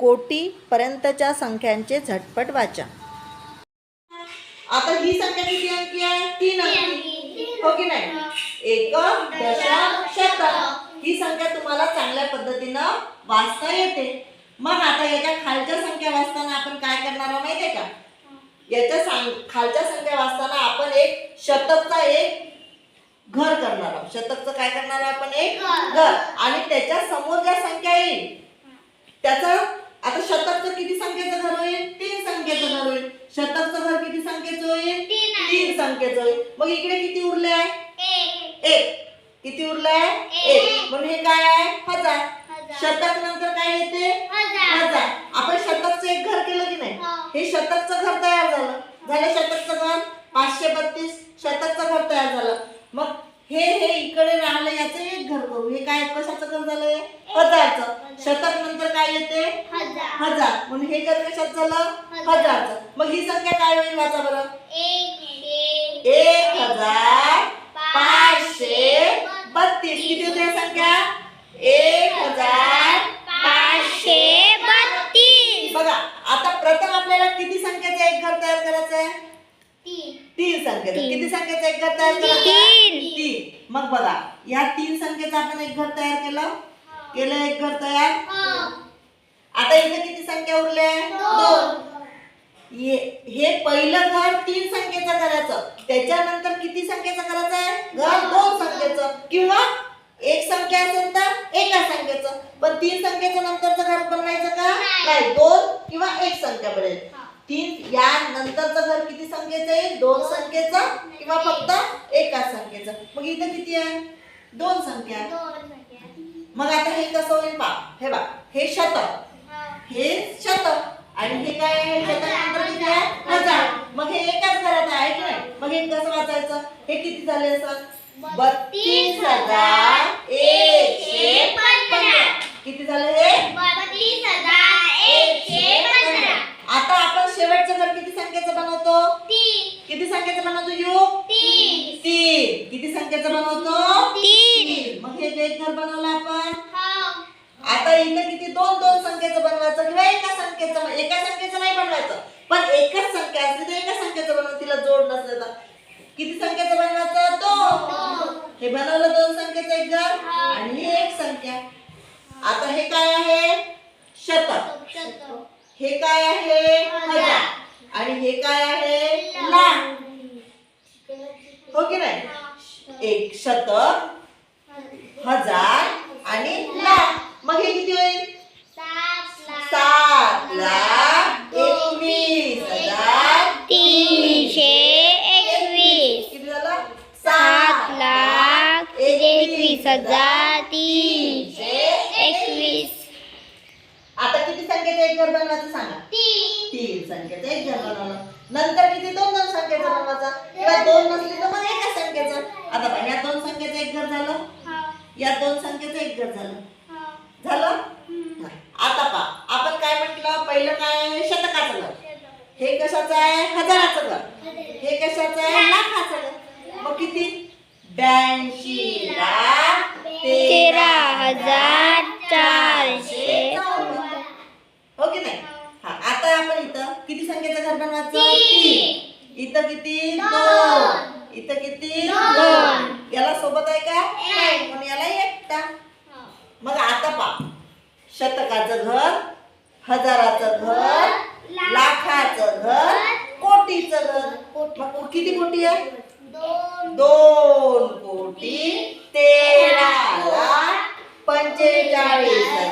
कोटी पर्यंतच्या संख्यांचे झटपट वाचा आता ही संख्या किती अंकी आहे? तीन अंकी हो की नाही? एक दशक शतक ही संख्या तुम्हाला चांगल्या पद्धतीनं वाचता येते. मग आता याच्या खालच्या संख्या वाचताना आपण काय करणार आहोत माहितीये का? याच्या सांग खालच्या संख्या वाचताना आपण एक शतकचा एक घर करणार आहोत. शतकचं काय करणार आहोत आपण? एक घर. आणि त्याच्यासमोर ज्या संख्या येईल त्याचं आता शतकचं किती संख्येचं घर होईल तीन संख्येचं घर होईल शतकचं घर किती संख्येचं होईल तीन संख्येचं होईल मग इकडे किती उरले आहे एक. किती उरले आहे एक. म्हणून हे काय आहे? हजार. शतक नंतर काय येते? हजार. आपण शतकचं एक घर केलं की नाही? हे. शतकचं घर तयार झालं. झालं शतकचं घर? पाचशे बत्तीस. शतकचं घर तयार झालं. मग हे हे इकडे राहिलं याचं एक घर करू हे काय कशाचं घर झालंय हजारचं. शतक नंतर काय येते? हजार. म्हणून हे घर कशात झालं? हजारचं. मग ही संख्या काय होईल वाचा बरं. एक हजार पाचशे बत्तीस. किती होते ही संख्या? एक हजार पाचशे बत्तीस. बघा आता प्रथम आपल्याला किती संख्येचं एक घर तयार करायचं आहे तीन संख्येचं. किती संख्येचं एक घर तयार करायचं तीन. तीन. मग बघा या तीन संख्येचं आपण एक घर तयार केलं? केलं एक घर तयार? आता इथे किती संख्या उरल्या? हे पहिलं घर तीन संख्येचं करायचं त्याच्यानंतर किती संख्येचं करायचं आहे? घर दोन संख्येचं. किंवा एक संख्या असेल तर एका संख्येचं. पण तीन संख्येचं नंतरचं घर बनवायचं का? नाही दोन किंवा एक संख्या बनेल तीन या नंतरचं घर किती संख्येचं येईल दोन संख्येचं किंवा फक्त एका संख्येचं. मग इथं किती आहे? दोन संख्या. आहे. मग आता हे कसं होईल पा हे बा हे शतक. हे शतक. आणि हे काय हजार मग हे एकाच घरात आहे की नाही? मग हे कसं वाचायचं? हे किती झाले असं? बत्तीस हजार एकशे किती झाले? हे आता आपण शेवटचं घर किती संख्येचं बनवतो? किती संख्येचं बनवतो योग तीन. किती संख्येचं बनवतो? तीन. मग हे जे एक घर बनवलं? इथे किती दोन दोन संख्येचं बनवायचं किंवा एका संख्येचं एका संख्येचं नाही बनवायचं. पण एकच संख्या असली तर एका संख्येचं बनवून तिला जोड नसलं तर. किती संख्येचं बनवायचं? दोन. हे बनवलं दोन संख्येचं एक घर आणि एक संख्या. आता हे काय आहे? शतक. हे काय आहे? हजार. आणि हे काय आहे? लाख. हो की नाही? एक शतक हजार आणि लाख. मग हे किती होईल? सात लाख. एकवीस हजार तीनशे एकवीस. किती झालं? सात लाख एकवीस हजार तीनशे एकवीस. आता किती संख्येचं एक घर बनवायचं सांगा? तीन. संख्येचं एक घर बनवलं. नंतर किती? दोन दोन संख्येचं बनवायचं. किंवा दोन नसली तर मग एका संख्येचं. आता बघा या दोन संख्येचं एक घर झालं? या दोन संख्येचं एक घर झालं. झालं. आता पा आपण काय म्हटलं? पहिलं काय आहे? शतकाचं घर. हे कशाचं आहे? हजाराचं घर. हे कशाचं आहे? लाखाचं घर. मग किती? ब्याऐंशी लाख तेरा हजार चारशे. हो की नाही? हा आता आपण इथं किती संख्येचं घर बनवायचं? तीन. इथं किती? दोन. इथं किती? दोन. याला सोबत आहे का. म्हणून याला एकटा? मग आता पा शतकाचं घर हजाराचं घर लाखाचं घर कोटीचं घर. मग किती कोटी आहे? दोन कोटी तेरा लाख पंचेचाळीस